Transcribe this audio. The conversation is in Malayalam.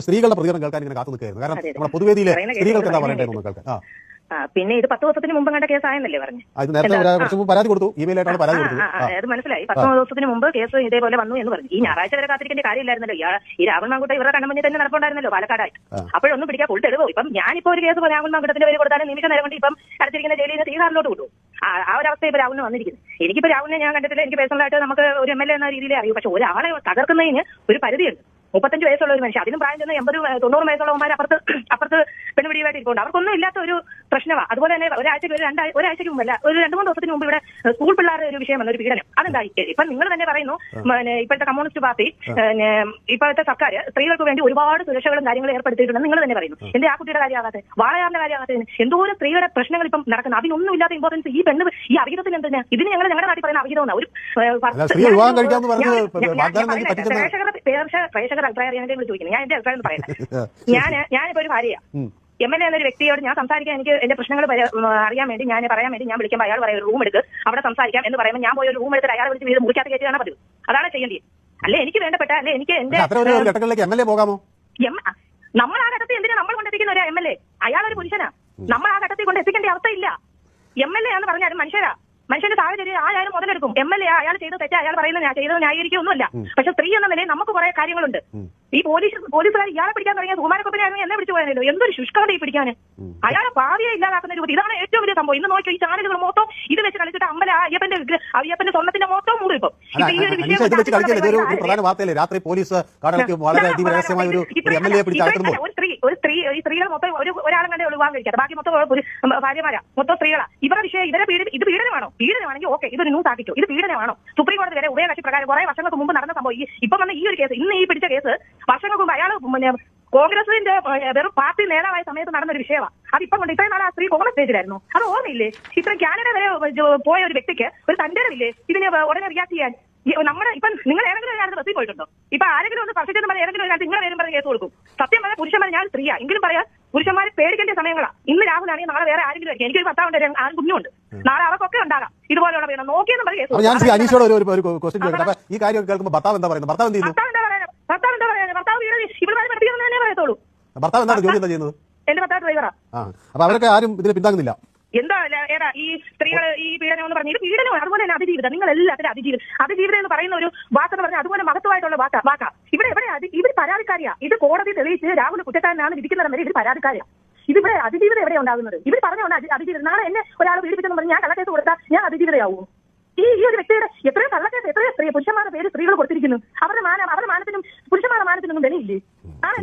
സ്ത്രീകളുടെ പ്രതികരണം കേൾക്കാൻ ഇങ്ങനെ കാത്തു നിൽക്കുകയായിരുന്നു. കാരണം. നമ്മുടെ പൊതുവേദിയിലെ സ്ത്രീകൾക്ക് എന്താ പറയേണ്ടത് പറയേണ്ടതെന്ന് കേൾക്കാൻ ആ. പിന്നെ ഇത് പത്ത് ദിവസത്തിന് മുമ്പ് കണ്ട കേസായെന്നല്ലേ പറഞ്ഞു. അത് നേരത്തെ? കുറച്ച് മുമ്പ് പരാതി കൊടുത്തു. ഇമെയിലായിട്ടാണ് പരാതി കൊടുത്തത്. അത് മനസ്സിലായി. പത്ത് ദിവസത്തിന് മുമ്പ് കേസ് ഇതേപോലെ വന്നു എന്ന് പറഞ്ഞു. ഈ ഞായറാഴ്ച വരെ കാത്തിരിക്കേണ്ട കാര്യമില്ലായിരുന്നല്ലോ. ഇയാൾ ഈ രാഹുൽ മാങ്കുട്ട ഇവരുടെ കണ്ണുമുന്നിൽ തന്നെ നടപ്പുണ്ടായിരുന്നല്ലോ പാലക്കാടായി. അപ്പോഴൊന്നും പിടിക്കാൻ ഫുൾ തെളിവോ ഇപ്പം ഞാനിപ്പോ ഒരു കേസ് രാഹുൽ മാങ്കുട്ടത്തിന്റെ പേര് കൊടുത്താലും നിമിഷം നേരം കൊണ്ട് ഇപ്പം അടുത്തിരിക്കുന്ന ജയിലിൽ നിന്ന് തീഹാറിലോട്ട് വിട്ടു. ആ ആ ഒരു അവസ്ഥ ഇപ്പൊ രാഹുലിന് വന്നിരിക്കുന്നത്. എനിക്കിപ്പോ രാഹുലിനെ ഞാൻ കണ്ടിട്ടില്ല. എനിക്ക് പേഴ്സണലായിട്ട് നമുക്ക് ഒരു എം എൽ എ എന്ന രീതിയിലേ അറിയൂ. പക്ഷെ ഒരാളെ തകർക്കുന്നതിന് ഒരു പരിധിയുണ്ട്. മുപ്പത്തഞ്ച് വയസ്സുള്ള ഒരു മനുഷ്യൻ അതിനും പ്രായം ചെന്ന് എൺപത് തൊണ്ണൂറ് വയസ്സുള്ളവന്മാർ അപ്പുറത്ത് അപ്പുറത്ത് പെൺപിടിയുമായിട്ട് ഇരിക്കുന്നുണ്ട് അവർക്കൊന്നും ഇല്ലാത്ത ഒരു പ്രശ്നമാണ് അതുപോലെ തന്നെ ഒരാഴ്ചയ്ക്ക് ഒരു രണ്ടാഴ്ച ഒരാഴ്ചയ്ക്ക് മുമ്പല്ല ഒരു രണ്ടു മൂന്ന് ദിവസത്തിന് മുമ്പ് ഇവിടെ സ്കൂൾ പിള്ളേരുടെ ഒരു വിഷയം വന്ന ഒരു പീഡനം അതെന്താ ഇപ്പൊ നിങ്ങൾ തന്നെ പറയുന്നു ഇപ്പോഴത്തെ കമ്മ്യൂണിസ്റ്റ് പാർട്ടി ഇപ്പോഴത്തെ സർക്കാർ സ്ത്രീകൾക്ക് വേണ്ടി ഒരുപാട് സുരക്ഷകളും കാര്യങ്ങളും ഏർപ്പെടുത്തിയിട്ടുണ്ടെന്ന് നിങ്ങൾ തന്നെ പറയുന്നു. എന്റെ ആ കുട്ടിയുടെ കാര്യമാകാതെ വാളയാറിന്റെ കാര്യമാകാതെ എന്തോരം സ്ത്രീയുടെ പ്രശ്നങ്ങൾ ഇപ്പം നടക്കുന്നത് അതിനൊന്നും ഇല്ലാത്ത ഇമ്പോർട്ടൻസ് ഈ പെണ്ണ് ഈ അവിഹിതത്തിന് എന്തിനാ? ഇതിന് ഞങ്ങൾ ഞങ്ങളുടെ നാട്ടിൽ പറയുന്ന അവിഹിതം ഒരു പ്രേക്ഷകർ അല്ല, സ്ത്രീ വിവാഹം കഴിക്കാമെന്ന് ഞാൻ- ഞാൻ- ഞാൻ വാഗ്ദാനം നൽകി പറയുന്നത് പറ്റിച്ചെന്ന് പ്രേക്ഷകരുടെ പ്രേക്ഷക- പ്രേക്ഷകരുടെ അഭിപ്രായം വേണ്ടി ചോദിക്കുന്നത് ഞാൻ എന്റെ അഭിപ്രായം പറയുന്നത് ഞാൻ ഞാനിപ്പോ ഒരു ഭാര്യയാ. ഉം. എം എൽ എ എന്നൊരു വ്യക്തിയോട് ഞാൻ സംസാരിക്കാൻ എനിക്ക് എന്റെ പ്രശ്നങ്ങൾ പരി- അറിയാൻ വേണ്ടി ഞാൻ പറയാൻ വേണ്ടി ഞാൻ വിളിക്കുമ്പോൾ അയാൾ പറയാം റൂം എടുക്ക്. അവിടെ സംസാരിക്കാം എന്ന് പറയുമ്പോൾ ഞാൻ പോയി ഒരു റൂം എടുത്തിട്ട് അയാൾ വിളിച്ച് വീട് മുറിക്കാത്ത കയറ്റിയാണ് പതിവ്. അതാണ് ചെയ്യേണ്ടത് അല്ലെ എനിക്ക് വേണ്ടപ്പെട്ട അല്ലെ എനിക്ക് എന്റെ പോകാമോ? നമ്മൾ ആ ഘട്ടത്തിൽ എന്തിനാ നമ്മൾ കൊണ്ടെത്തിക്കുന്ന ഒരു എം എൽ എ അയാൾ ഒരു പുരുഷനാ. നമ്മൾ ആ ഘട്ടത്തിൽ കൊണ്ട് എത്തിക്കേണ്ട അവസ്ഥയില്ല. എം എൽ എ എന്ന് പറഞ്ഞാൽ മനുഷ്യരാ. മനുഷ്യന്റെ സാഹചര്യം ആരായാലും മുതലെടുക്കും. എം എൽ എ അയാൾ ചെയ്ത് തെറ്റാ. അയാൾ പറയുന്നത് ഞാൻ ചെയ്തത് ന്യായീകരിക്കൊന്നുമില്ല പക്ഷെ സ്ത്രീ എന്ന നിലയിൽ നമുക്ക് കുറെ കാര്യങ്ങളുണ്ട്. ഈ പോലീസ് പോലീസുകാർ ഇയാളെ പിടിക്കാൻ തുടങ്ങിയ കുമാരക്കൊപ്പനായിരുന്നു എന്നെ പിടിച്ചു പോയാലോ എന്തൊരു ശുഷ്കത ഈ പിടിക്കാൻ അയാളെ ഭാവിയെ ഇല്ലാതാക്കുന്ന രൂപത്തിൽ ഇതാണ് ഏറ്റവും വലിയ സംഭവം. ഇന്ന് നോക്കിയോ ഈ ചാനലുകൾ മൊത്തം ഇത് വെച്ച് കളിച്ചിട്ട് അമ്പല അയ്യപ്പന്റെ അയ്യപ്പന്റെ സ്വർണത്തിന്റെ മൊത്തം മൂടും ഇപ്പം. ഈ ഒരു വിഷയം രാത്രി പോലീസ് വളരെ രഹസ്യമായ ഒരു എം എൽ എ പിടിച്ച് ഒരു സ്ത്രീ ഒരു സ്ത്രീ ഈ സ്ത്രീകൾ മൊത്തം ഒരു ഒരാളും കണ്ടേ വിവാഹം കഴിക്കാതെ ബാക്കി മൊത്തം ഭാര്യമാരാ. മൊത്തം സ്ത്രീകളാ. ഇവരുടെ വിഷയം ഇവരെ പീഡ ഇത് പീഡനമാണോ? പീഡനമാണെങ്കിൽ ഓക്കെ ഇതൊരു ന്യൂസ് ആക്കിക്കോ. ഇത് പീഡനമാണോ? സുപ്രീം കോടതി വരെ ഉഭയകക്ഷി പ്രകാരം കുറെ വർഷങ്ങൾക്ക് മുമ്പ് നടന്ന സംഭവം ഇപ്പം വന്ന ഈ ഒരു കേസ്. ഇന്ന് ഈ പിടിച്ച കേസ് വർഷങ്ങൾക്ക് മുമ്പ് അയാൾ പിന്നെ കോൺഗ്രസിന്റെ വെറും പാർട്ടി നേതാവായ സമയത്ത് നടന്ന ഒരു വിഷയമാണ് അതിപ്പം കൊണ്ട് ഇത്രയും നാളെ ആ സ്ത്രീ കോൺഗ്രസ് സ്റ്റേജിലായിരുന്നു. അത് ഓർമ്മയില്ലേ? ഇത്രയും കാനഡ വരെ പോയ ഒരു വ്യക്തിക്ക് ഒരു തന്റേടമില്ലേ ഇതിനെ ഉടനെ റിയാക്ട് ചെയ്യാൻ. നമ്മുടെ ഇപ്പം നിങ്ങൾ ഏതെങ്കിലും ഒരു കാലത്ത് ബസ്സിൽ പോയിട്ടുണ്ടോ? ഇപ്പൊ ആരെങ്കിലും ഒന്ന് സ്പർശിച്ചെന്ന് പറഞ്ഞാൽ ഏതെങ്കിലും ഒരു കാലത്ത് നിങ്ങളെ പേരും പറഞ്ഞ് കേസ് കൊടുക്കും. സത്യം പറഞ്ഞാൽ പുരുഷന്മാർ ഞാൻ സ്ത്രീയാ. എങ്കിലും പറയാം പുരുഷന്മാരെ പേടിക്കേണ്ട സമയങ്ങളാ. ഇന്ന് രാഹുലാണെങ്കിൽ നാളെ വേറെ ആരെങ്കിലും ആയിരിക്കും. എനിക്കൊരു ഭർത്താവുണ്ട് ഉണ്ട് ആരും കുഞ്ഞുണ്ട്. നാളെ അവർക്കൊക്കെ ഉണ്ടാകാം. ഇതുപോലെയുള്ള നോക്കിയെന്ന് അപ്പൊ ഞാൻ അനീഷോട് ഒരു ഒരു ക്വസ്റ്റ്യൻ ചോദിക്കട്ടെ. ഈ കാര്യം കേൾക്കുമ്പോൾ ഭർത്താവ് എന്താ പറയുന്നത്? ഭർത്താവ് എന്ത് ചെയ്യുന്നു ഭർത്താവ് എന്താ പറയാ ഭർത്താവ് എന്താ പറയാ ഭർത്താവ് വീട് ഇവിടെ പറയത്തുള്ളൂ ഭർത്താവ് എന്താണ് ജോലി എന്താ ചെയ്യുന്നത്? എന്റെ ഭർത്താവ് ഡ്രൈവറാ ആ. അപ്പൊ അവരൊക്കെ ആരും ഇതിന് പിന്താങ്ങുന്നില്ല. എന്താ ഏടാ ഈ സ്ത്രീകൾ ഈ പീഡനം എന്ന് പറഞ്ഞ ഇത് പീഡനം അതുപോലെ തന്നെ അതിജീവിതം. നിങ്ങൾ എല്ലാത്തിനും അതിജീവിതം അതിജീവിതം എന്ന് പറയുന്ന ഒരു വാക്കെന്ന് പറഞ്ഞാൽ അതുപോലെ മഹത്വമായിട്ടുള്ള വാക്ക വാക്ക. ഇവിടെ ഇവിടെ ഇവർ പരാതിക്കാരിയാ. ഇത് കോടതി തെളിയിച്ച് രാഹുൽ കുറ്റക്കാരനാണ് വിധിക്കുന്നത് വരെ ഇവർ പരാതിക്കാരിയാ. ഇതിവിടെ അതിജീവിതം എവിടെ ഉണ്ടാകുന്നത്? ഇവർ പറഞ്ഞോണ്ട് അതി- അതിജീവിതം. നാളെ എന്നെ ഒരാൾ പീഡിപ്പിച്ചെന്ന് പറഞ്ഞ് ഞാൻ കള്ളക്കേസ് കൊടുത്താൽ ഞാൻ അതിജീവിതയാവും. ഈ ഈ ഒരു വ്യക്തിയുടെ എത്രയോ കള്ളക്കേസ് എത്രയോ സ്ത്രീ പുരുഷന്മാരുടെ പേര് സ്ത്രീകൾ കൊടുത്തിരിക്കുന്നു. അവരുടെ മാനം അവരുടെ മാനത്തിനും പുരുഷന്മാരുടെ മാനത്തിനൊന്നും വിലയില്ലേ? എന്റെ